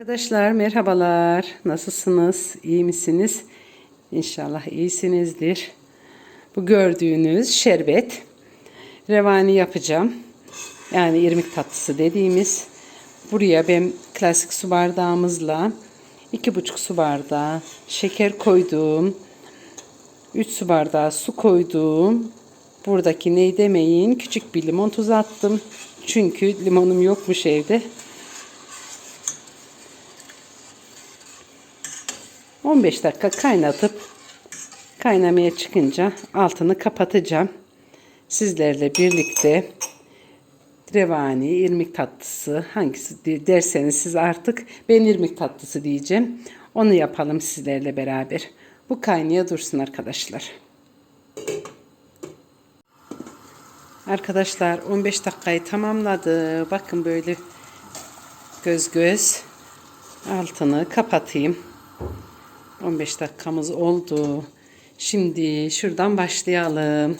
Arkadaşlar merhabalar. Nasılsınız? İyi misiniz? İnşallah iyisinizdir. Bu gördüğünüz şerbet. Revani yapacağım. Yani irmik tatlısı dediğimiz. Buraya ben klasik su bardağımızla iki buçuk su bardağı şeker koydum. 3 su bardağı su koydum. Buradaki ney demeyin küçük bir limon tuzu attım. Çünkü limonum yokmuş evde. 15 dakika kaynatıp kaynamaya çıkınca altını kapatacağım. Sizlerle birlikte revani, irmik tatlısı hangisi derseniz siz artık ben irmik tatlısı diyeceğim. Onu yapalım sizlerle beraber. Bu kaynaya dursun arkadaşlar. Arkadaşlar 15 dakikayı tamamladı. Bakın böyle göz göz altını kapatayım. 15 dakikamız oldu. Şimdi şuradan başlayalım.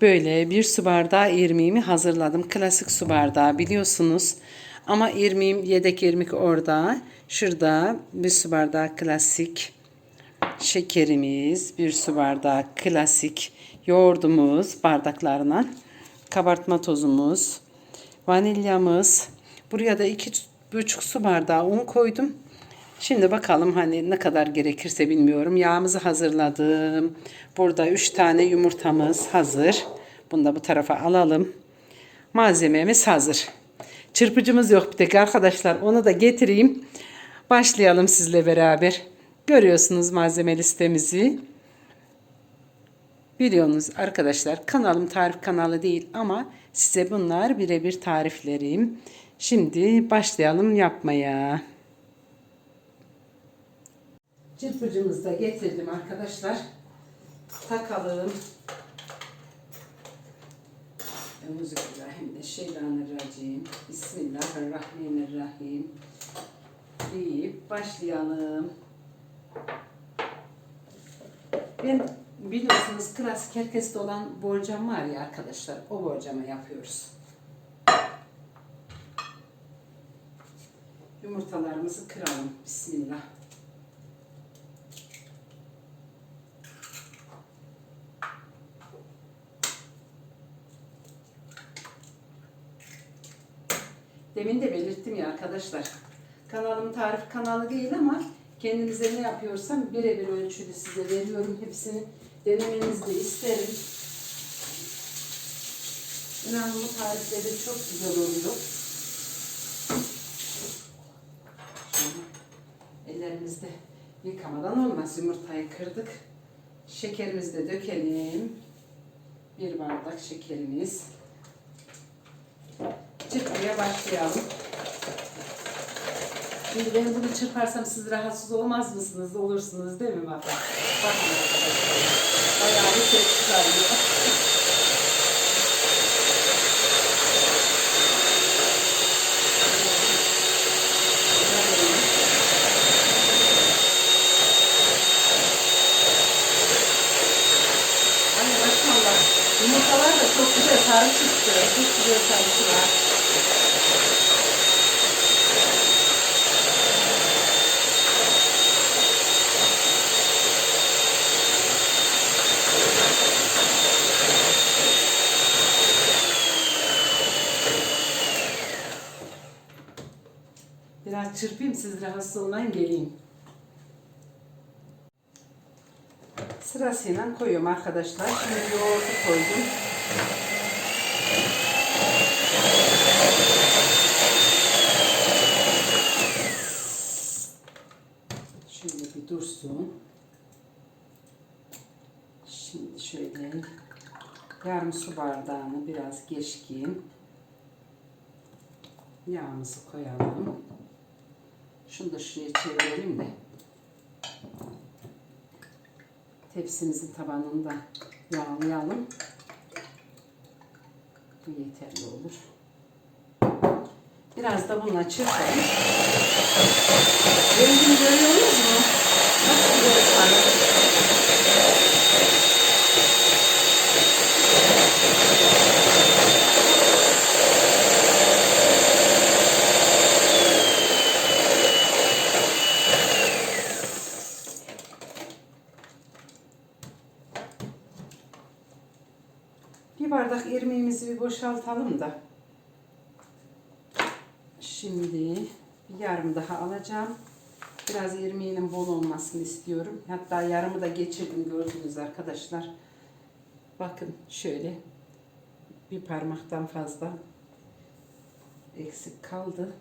Böyle bir su bardağı irmiğimi hazırladım. Klasik su bardağı biliyorsunuz. Ama irmiğim yedek irmik orada. Şurada bir su bardağı klasik şekerimiz, bir su bardağı klasik yoğurdumuz bardaklarına, kabartma tozumuz, vanilyamız. Buraya da iki buçuk su bardağı un koydum. Şimdi bakalım hani ne kadar gerekirse bilmiyorum. Yağımızı hazırladım. Burada 3 tane yumurtamız hazır. Bunu da bu tarafa alalım. Malzememiz hazır. Çırpıcımız yok bir tek arkadaşlar. Onu da getireyim. Başlayalım sizle beraber. Görüyorsunuz malzeme listemizi. Biliyorsunuz arkadaşlar kanalım tarif kanalı değil ama size bunlar birebir tariflerim. Şimdi başlayalım yapmaya. Çırpıcımızı da getirdim arkadaşlar. Takalım. Euzubillahimineşşeytanirracim. Bismillahirrahmanirrahim. Deyip başlayalım. Ben biliyorsunuz klasik herkeste olan borcam var ya arkadaşlar. O borcama yapıyoruz. Yumurtalarımızı kıralım. Bismillah. Demin de belirttim ya arkadaşlar. Kanalım tarif kanalı değil ama kendinize ne yapıyorsam birebir ölçülü size veriyorum hepsini. Denemenizi de isterim. İnanın bu tarifleri çok güzel oluyor. Ellerimizde yıkamadan olmaz. Yumurtayı kırdık. Şekerimizi de dökelim. Bir bardak şekerimiz. Çırpmaya başlayalım. Şimdi ben bunu çırparsam siz rahatsız olmaz mısınız? Olursunuz değil mi? Bakın. Bakın arkadaşlar. Bayağı bir ses çıkarıyor. Yumurtalar da çok güzel sarı çıktı. Çok güzel sarısı var. Biraz çırpayım siz rahatsız olmayın geleyim. Sırasıyla koyuyorum arkadaşlar. Şimdi yoğurdu koydum. Şöyle bir dursun. Şimdi şöyle yarım su bardağını biraz geçkin yağımızı koyalım. Şunu da şuraya çevirelim de tepsimizin tabanını da yağlayalım. Bu yeterli olur. Biraz da bununla çırpalım. Rengini görüyorsunuz mu? Nasıl güzel sarı. Bardak irmiğimizi bir boşaltalım da. Şimdi bir yarım daha alacağım. Biraz irmiğinin bol olmasını istiyorum. Hatta yarımı da geçirdim gördünüz arkadaşlar. Bakın şöyle bir parmaktan fazla eksik kaldı.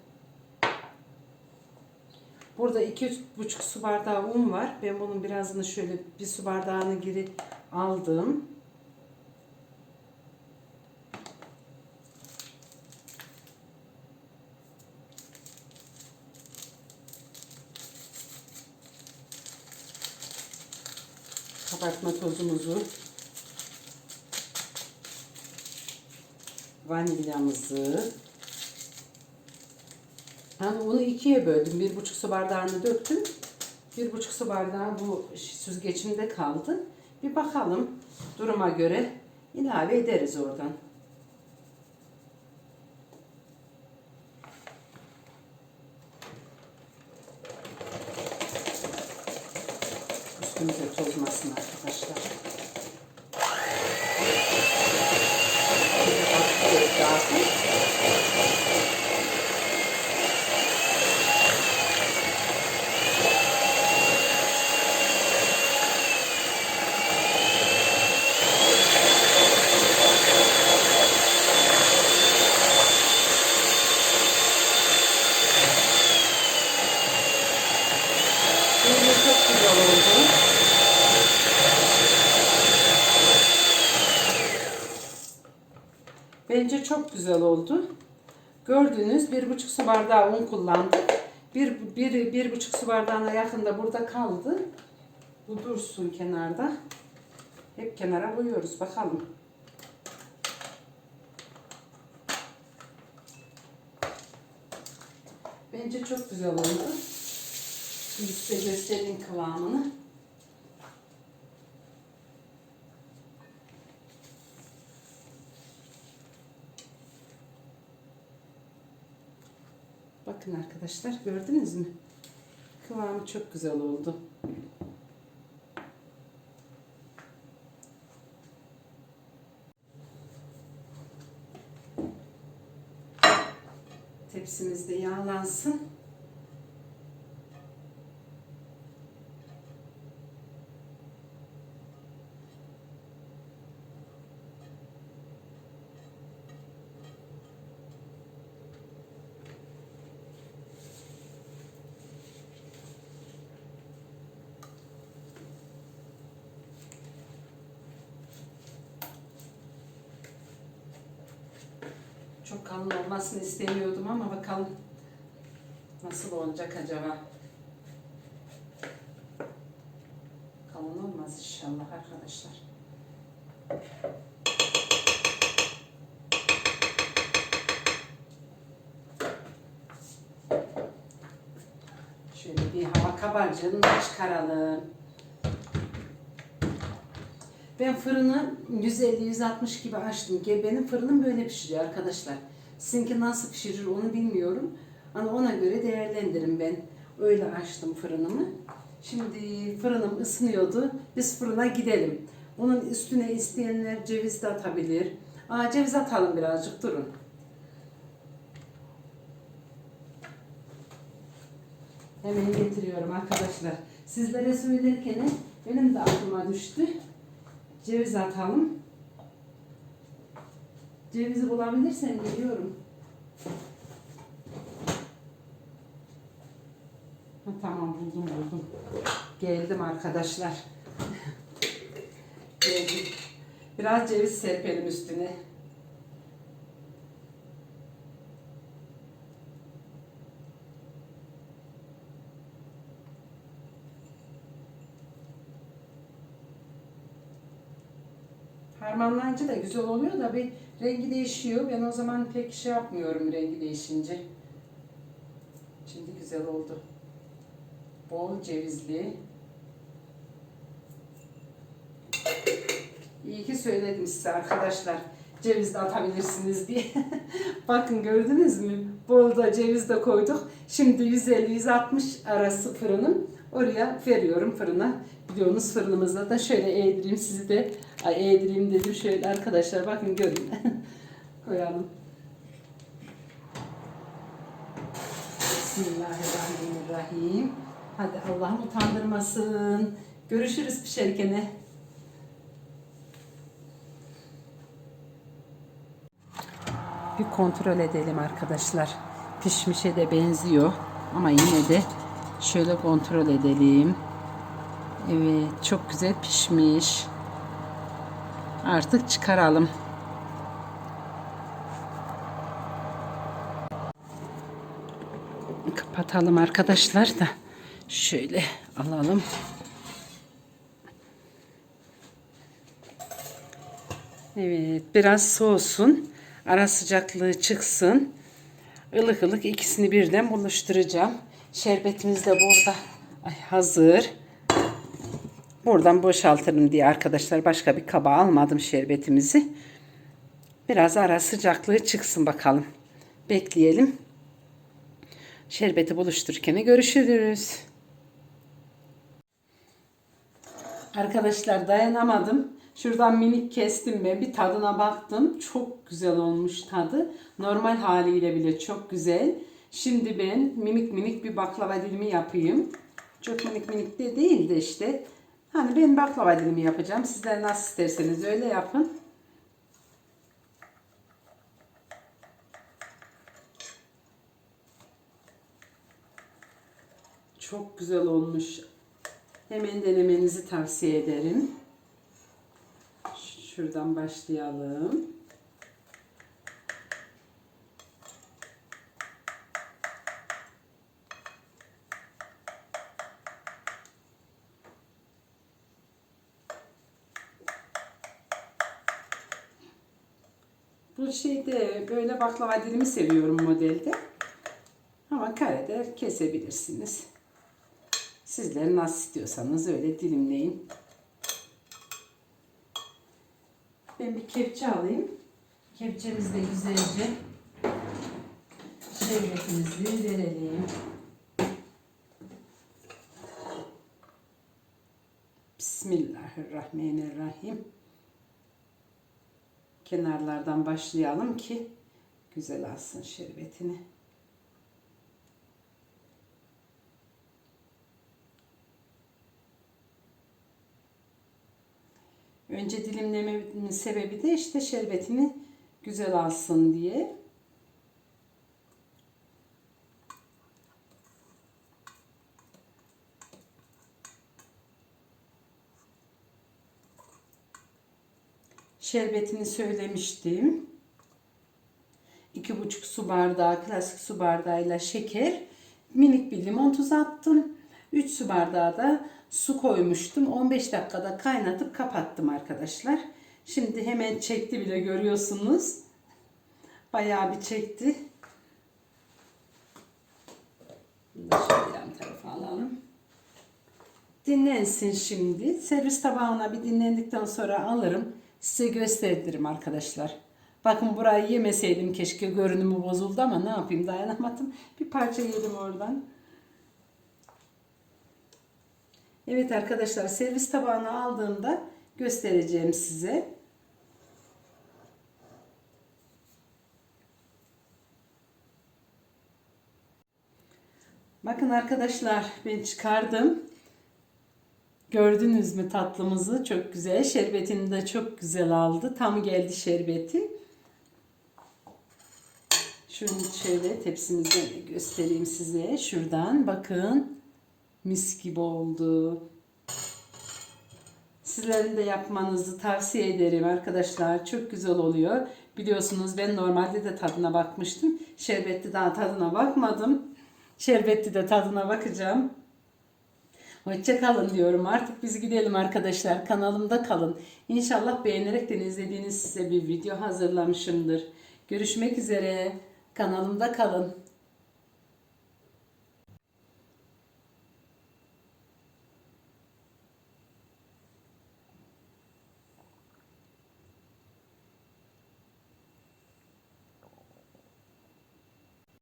Burada iki buçuk su bardağı un var. Ben bunun birazını şöyle bir su bardağını geri aldım. Kabartma tozumuzu vanilyamızı yani onu ikiye böldüm. Bir buçuk su bardağını döktüm. Bir buçuk su bardağı bu süzgecimde kaldı. Bir bakalım duruma göre ilave ederiz oradan. Üstümüze tozmasın arkadaşlar. Zaten. Böyle çok güzel oldu. Bence çok güzel oldu. Gördüğünüz bir buçuk su bardağı un kullandık. Bir, bir, bir buçuk su bardağına yakında burada kaldı. Bu dursun kenarda. Hep kenara koyuyoruz. Bakalım. Bence çok güzel oldu. Şimdi size göstereyim kıvamını. Bakın arkadaşlar gördünüz mü? Kıvamı çok güzel oldu. Tepsimiz de yağlansın. Çok kalın olmasını istemiyordum ama bakalım nasıl olacak acaba. Kalın olmaz inşallah arkadaşlar. Şöyle bir hava kabarcığını çıkaralım. Ben fırını 150-160 gibi açtım. Benim fırınım böyle pişiriyor arkadaşlar. Sizinki nasıl pişirir onu bilmiyorum. Ama ona göre değerlendirin ben. Öyle açtım fırınımı. Şimdi fırınım ısınıyordu. Biz fırına gidelim. Bunun üstüne isteyenler ceviz de atabilir. Aa, ceviz atalım birazcık durun. Hemen getiriyorum arkadaşlar. Sizlere söylerken benim de aklıma düştü. Ceviz atalım. Cevizi bulabilirsem geliyorum. Ha, tamam buldum buldum. Geldim arkadaşlar. Geldim. Biraz ceviz serpelim üstüne. Harmanlayınca da güzel oluyor da bir rengi değişiyor. Ben o zaman pek şey yapmıyorum rengi değişince. Şimdi güzel oldu. Bol cevizli. İyi ki söyledim size arkadaşlar. Ceviz de atabilirsiniz diye. Bakın gördünüz mü? Bol da ceviz de koyduk. Şimdi 150-160 arası fırınım. Oraya veriyorum fırına. Biliyorsunuz fırınımızda da şöyle eğdireyim sizi de Ay eğdireyim dedim şöyle arkadaşlar bakın görün. Koyalım. Bismillahirrahmanirrahim. Hadi Allah'ım utandırmasın. Görüşürüz pişerkene. Bir kontrol edelim arkadaşlar. Pişmişe de benziyor. Ama yine de şöyle kontrol edelim. Evet çok güzel pişmiş. Artık çıkaralım. Kapatalım arkadaşlar da şöyle alalım. Evet biraz soğusun. Ara sıcaklığı çıksın. Ilık ılık ikisini birden buluşturacağım. Şerbetimiz de burada Ay, hazır. Buradan boşaltırım diye arkadaşlar başka bir kaba almadım şerbetimizi. Biraz ara sıcaklığı çıksın bakalım. Bekleyelim. Şerbeti buluştururken görüşürüz. Arkadaşlar dayanamadım. Şuradan minik kestim ben. Bir tadına baktım. Çok güzel olmuş tadı. Normal haliyle bile çok güzel. Şimdi ben minik minik bir baklava dilimi yapayım. Çok minik minik de değil de işte. Hani ben baklava dilimi yapacağım. Sizler nasıl isterseniz öyle yapın. Çok güzel olmuş. Hemen denemenizi tavsiye ederim. Şuradan başlayalım. Bu şeyde böyle baklava dilimi seviyorum modelde. Ama karede kesebilirsiniz. Sizler nasıl istiyorsanız öyle dilimleyin. Ben bir kepçe alayım. Kepçemizde güzelce şerbetimizi verelim. Bismillahirrahmanirrahim. Kenarlardan başlayalım ki güzel alsın şerbetini. Önce dilimlememin sebebi de işte şerbetini güzel alsın diye. Şerbetini söylemiştim. 2,5 su bardağı klasik su bardağıyla şeker, minik bir limon tuzu attım. 3 su bardağı da su koymuştum. 15 dakikada kaynatıp kapattım arkadaşlar. Şimdi hemen çekti bile görüyorsunuz. Bayağı bir çekti. Şöyle yan tarafa alalım. Dinlensin şimdi. Servis tabağına bir dinlendikten sonra alırım. Size gösteririm arkadaşlar. Bakın burayı yemeseydim keşke görünümü bozuldu ama ne yapayım dayanamadım. Bir parça yedim oradan. Evet arkadaşlar servis tabağına aldığımda göstereceğim size. Bakın arkadaşlar ben çıkardım. Gördünüz mü tatlımızı? Çok güzel. Şerbetini de çok güzel aldı. Tam geldi şerbeti. Şunu şöyle tepsimizde göstereyim size. Şuradan bakın. Mis gibi oldu. Sizlerin de yapmanızı tavsiye ederim arkadaşlar. Çok güzel oluyor. Biliyorsunuz ben normalde de tadına bakmıştım. Şerbetli daha tadına bakmadım. Şerbetli de tadına bakacağım. Hoşça kalın diyorum. Artık biz gidelim arkadaşlar. Kanalımda kalın. İnşallah beğenerekten izlediğiniz size bir video hazırlamışımdır. Görüşmek üzere. Kanalımda kalın.